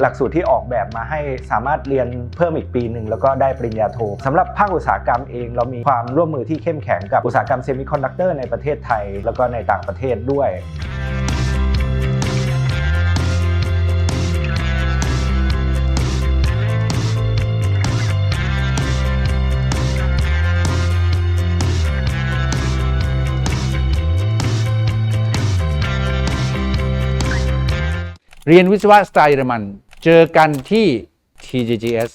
หลักสูตรที่ออกแบบมาให้สามารถเรียนเพิ่มอีกปีหนึ่งแล้วก็ได้ปริญญาโทสำหรับภาคอุตสาหกรรมเองเรามีความร่วมมือที่เข้มแข็งกับอุตสาหกรรมเซมิคอนดักเตอร์ในประเทศไทย แล้วก็ในต่างประเทศด้วยเรียนวิศวะสไตล์เยอรมัน เจอกันที่ TGGS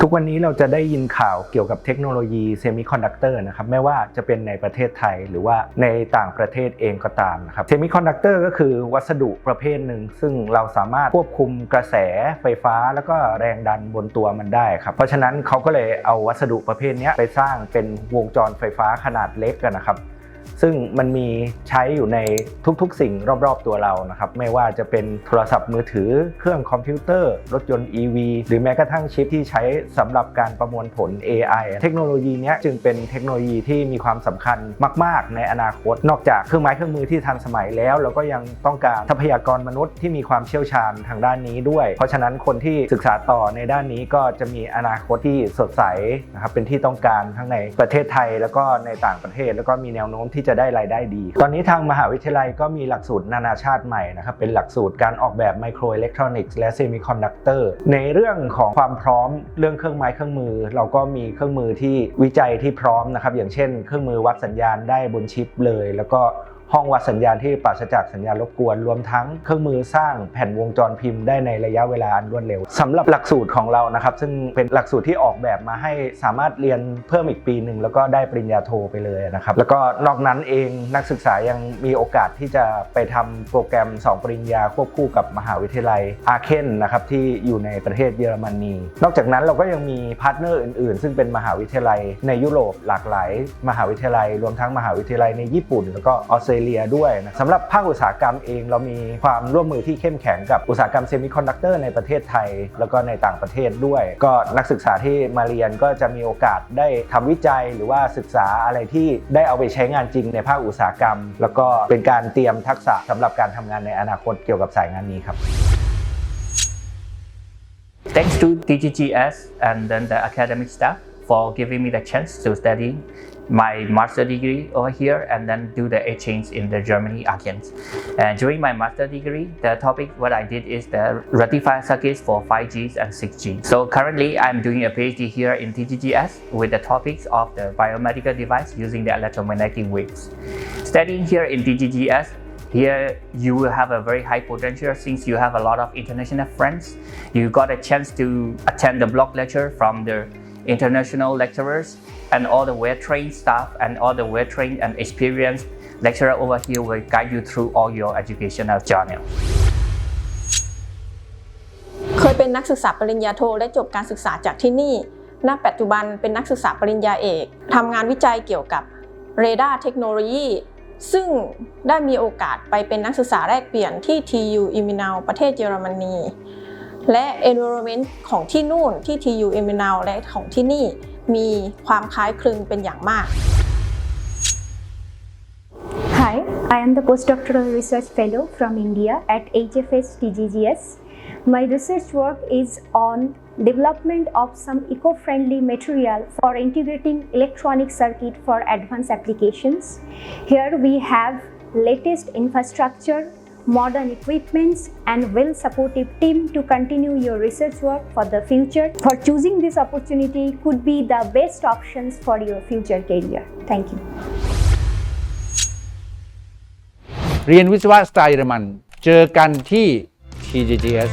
ทุกวันนี้เราจะได้ยินข่าวเกี่ยวกับเทคโนโลยีเซมิคอนดักเตอร์นะครับไม่ว่าจะเป็นในประเทศไทยหรือว่าในต่างประเทศเองก็ตามนะครับเซมิคอนดักเตอร์ก็คือวัสดุประเภทหนึ่ง ซึ่งเราสามารถควบคุมกระแสไฟฟ้า แล้วก็แรงดันบนตัวมันได้ครับเพราะฉะนั้นเขาก็เลยเอาวัสดุประเภทนี้ไปสร้างเป็นวงจรไฟฟ้าขนาดเล็กกันนะครับ ซึ่งมันมีใช้อยู่ในทุกๆ สิ่งรอบๆตัวเรานะครับ ไม่ว่าจะเป็นโทรศัพท์มือถือ เครื่องคอมพิวเตอร์ รถยนต์ EV หรือแม้กระทั่งชิปที่ใช้สำหรับการประมวลผล AI เทคโนโลยีนี้จึงเป็นเทคโนโลยีที่มีความสำคัญมาก ๆ ในอนาคต นอกจากเครื่องไม้เครื่องมือที่ทันสมัยแล้ว เราก็ยังต้องการทรัพยากรมนุษย์ที่มีความเชี่ยวชาญทางด้านนี้ด้วย เพราะฉะนั้นคนที่ศึกษาต่อในด้านนี้ก็จะมีอนาคตที่สดใสนะครับเป็นที่ต้องการทั้งในประเทศไทยแล้วก็ในต่างประเทศ แล้วก็มีแนวโน้มที่จะได้รายได้ดี ตอนนี้ทางมหาวิทยาลัยก็มีหลักสูตรนานาชาติใหม่นะครับเป็นหลักสูตรการออกแบบไมโครอิเล็กทรอนิกส์และเซมิคอนดักเตอร์ในเรื่องของความพร้อมเรื่องเครื่องไม้เครื่องมือ เราก็มีเครื่องมือที่วิจัยที่พร้อมนะครับอย่างเช่น เครื่องมือวัดสัญญาณได้บนชิปเลย แล้วก็ ห้องวัดสัญญาณที่ปราศจากสัญญาณรบกวน รวมทั้งเครื่องมือสร้างแผ่นวงจรพิมพ์ได้ในระยะเวลาอันรวดเร็วสำหรับหลักสูตรของเรานะครับ ซึ่งเป็นหลักสูตรที่ออกแบบมาให้สามารถเรียนเพิ่มอีกปีหนึ่งแล้วก็ได้ปริญญาโทไปเลยนะครับ แล้วก็นอกนั้นเองนักศึกษายังมีโอกาสที่จะไปทำโปรแกรม 2 ปริญญาควบคู่กับมหาวิทยาลัยอาเคนนะครับที่อยู่ในประเทศเยอรมนีนอกจากนั้นเราก็ยังมีพาร์ทเนอร์อื่นๆ ซึ่งเป็นมหาวิทยาลัยในยุโรปหลากหลาย มหาวิทยาลัย รวมทั้งมหาวิทยาลัยในญี่ปุ่น แล้วก็ออสเตรเลียด้วยนะสำหรับภาคอุตสาหกรรมเองเรามีความร่วมมือที่เข้มแข็งกับอุตสาหกรรมเซมิคอนดักเตอร์ในประเทศไทย แล้วก็ในต่างประเทศด้วย ก็นักศึกษาที่มาเรียนก็จะมีโอกาสได้ทำวิจัยหรือว่าศึกษาอะไรที่ได้เอาไปใช้งานจริงในภาคอุตสาหกรรม แล้วก็เป็นการเตรียมทักษะสำหรับการทำงานในอนาคตเกี่ยวกับสายงานนี้ครับ Thanks to DGGS and then the academic staff for giving me the chance to study my master degree over here and then do the exchange in the Germany Aachen. And during my master degree, the topic what I did is the rectifier circuits for 5G and 6G. So currently I'm doing a PhD here in DGGS with the topics of the biomedical device using the electromagnetic waves. Studying here in DGGS, here you will have a very high potential since you have a lot of international friends. You got a chance to attend the block lecture from the international lecturers and all the well-trained staff and all the well-trained and experienced lecturer over here will guide you through all your educational journey. เคยเป็นนักศึกษาปริญญาโทและจบการศึกษาจากที่นี่ ณ ปัจจุบันเป็นนักศึกษาปริญญาเอก ทำงานวิจัยเกี่ยวกับเรดาร์เทคโนโลยี ซึ่งได้มีโอกาสไปเป็นนักศึกษาแลกเปลี่ยนที่ TU i m i n a l ประเทศเยอรมนี และ environment ของที่นู่นที่ TU m n a l และของที่นี่มีความคล้ายคลึงเป็นอย่างมาก Hi, I am the postdoctoral research fellow from India at HFS TGGS. My research work is on development of some eco-friendly material for integrating electronic circuit for advanced applications. Here we have latest infrastructure, modern equipments and well-supportive team to continue your research work for the future. For choosing this opportunity could be the best options for your future career. Thank you. เรียนวิศวะสไตล์เยอรมัน เจอกันที่ TGGS